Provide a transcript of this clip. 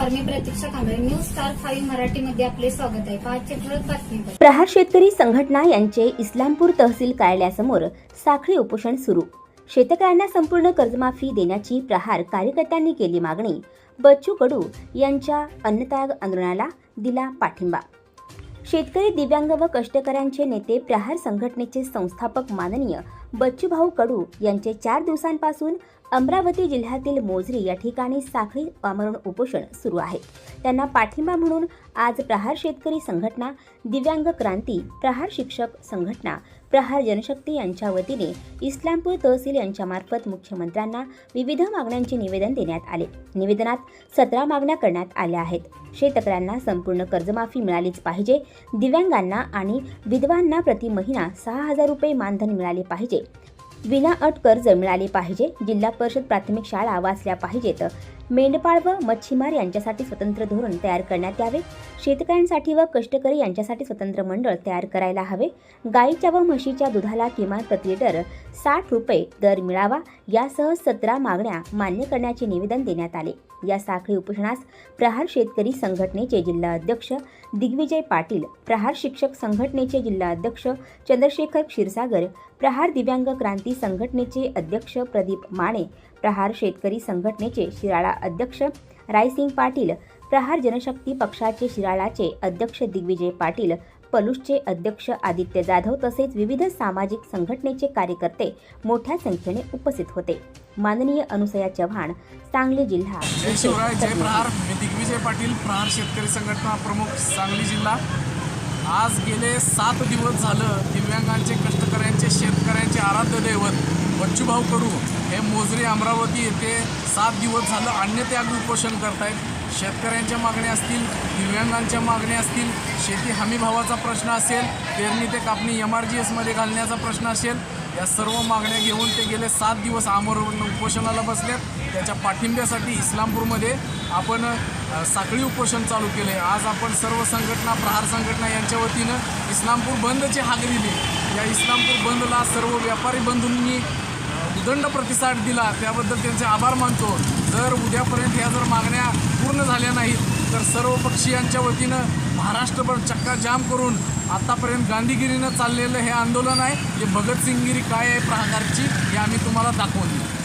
News star five मराठीमध्ये आपले स्वागत आहे. पाचशे ठळक प्रहार शेतकरी संघटना यांचे इस्लामपूर तहसील कार्यालयासमोर साखळी उपोषण सुरू. शेतकऱ्यांना संपूर्ण कर्जमाफी देण्याची प्रहार कार्यकर्त्यांनी केली मागणी. बच्चू कडू यांच्या अन्नत्याग आंदोलनाला दिला पाठिंबा. शेतकरी दिव्यांग व कष्टकऱ्यांचे नेते प्रहार संघटनेचे संस्थापक माननीय बच्चूभाऊ कडू यांचे चार दिवसांपासून अमरावती जिल्ह्यातील मोझरी या ठिकाणी साखळी आमरण उपोषण सुरू आहे. त्यांना पाठिंबा म्हणून आज प्रहार शेतकरी संघटना दिव्यांग क्रांती प्रहार शिक्षक संघटना प्रहार जनशक्ती यांच्या वतीने इस्लामपूर तहसील यांच्यामार्फत मुख्यमंत्र्यांना विविध मागण्यांचे निवेदन देण्यात आले. निवेदनात सतरा मागण्या करण्यात आल्या आहेत. शेतकऱ्यांना संपूर्ण कर्जमाफी मिळालीच पाहिजे. दिव्यांगांना आणि विधवांना प्रति महिना सहा हजार रुपये मानधन मिळाले पाहिजे. विनाअट कर्ज मिळाले पाहिजे. जिल्हा परिषद प्राथमिक शाळा वाचल्या पाहिजेत. मेंढपाळ व मच्छीमार यांच्यासाठी स्वतंत्र धोरण तयार करण्यात यावे. शेतकऱ्यांसाठी व कष्टकरी यांच्यासाठी स्वतंत्र मंडळ तयार करायला हवे. गाईच्या व म्हशीच्या दुधाला किमान प्रति लिटर साठ रुपये दर मिळावा. यासह सतरा मागण्या मान्य करण्याचे निवेदन देण्यात आले. या साखळी उपोषणास प्रहार शेतकरी संघटनेचे जिल्हा अध्यक्ष दिग्विजय पाटील प्रहार शिक्षक संघटनेचे जिल्हा अध्यक्ष चंद्रशेखर क्षीरसागर प्रहार दिव्यांग क्रांती संघटनेचे अध्यक्ष प्रदीप माने प्रहार शेतकरी संघटनेचे शिराळा अध्यक्ष रायसिंग पाटील प्रहार जनशक्ती पक्षाचे शिराळाचे अध्यक्ष दिग्विजय पाटील पलूसचे अध्यक्ष आदित्य जाधव तसेच विविध सामाजिक संघटनेचे कार्यकर्ते मोठ्या संख्येने उपस्थित होते. माननीय अनुसया चव्हाण सांगली जिल्हा. जय शिवराय जय प्रहार. मी दिग्विजय पाटील प्रहार शेतकरी संघटना प्रमुख सांगली जिल्हा. आज गेले सात दिवस झालं दिव्यांगांचे कष्टकऱ्यांचे शेतकऱ्यांचे आराध्य दैवत बच्चूभाऊ करू हे मोजरी अमरावती येथे सात दिवस झालं अन्य त्याग उपोषण करतायत. शेतकऱ्यांच्या मागण्या असतील दिव्यांगांच्या मागण्या असतील शेती हमी भावाचा प्रश्न असेल पेरणी ते कापणी एम आर जी एसमध्ये घालण्याचा प्रश्न असेल या सर्व मागण्या घेऊन ते गेले सात दिवस आमरण उपोषणाला बसल्यात त्याच्या पाठिंब्यासाठी इस्लामपूरमध्ये आपण साखळी उपोषण चालू केले आज आपण सर्व संघटना प्रहार संघटना यांच्या वतीनं इस्लामपूर बंदची हाक दिली. या इस्लामपूर बंदला सर्व व्यापारी बंधूंनी उदंड प्रतिसाद दिला त्याबद्दल त्यांचे आभार मानतो. जर उद्यापर्यंत ह्या जर मागण्या पूर्ण झाल्या नाहीत तर सर्व पक्षीयांच्या वतीनं महाराष्ट्रभर चक्का जाम करून आतापर्यंत गांधीगिरीनं चाललेलं हे आंदोलन आहे. हे भगतसिंगगिरी काय आहे प्रहारची हे आम्ही तुम्हाला दाखवून देऊ.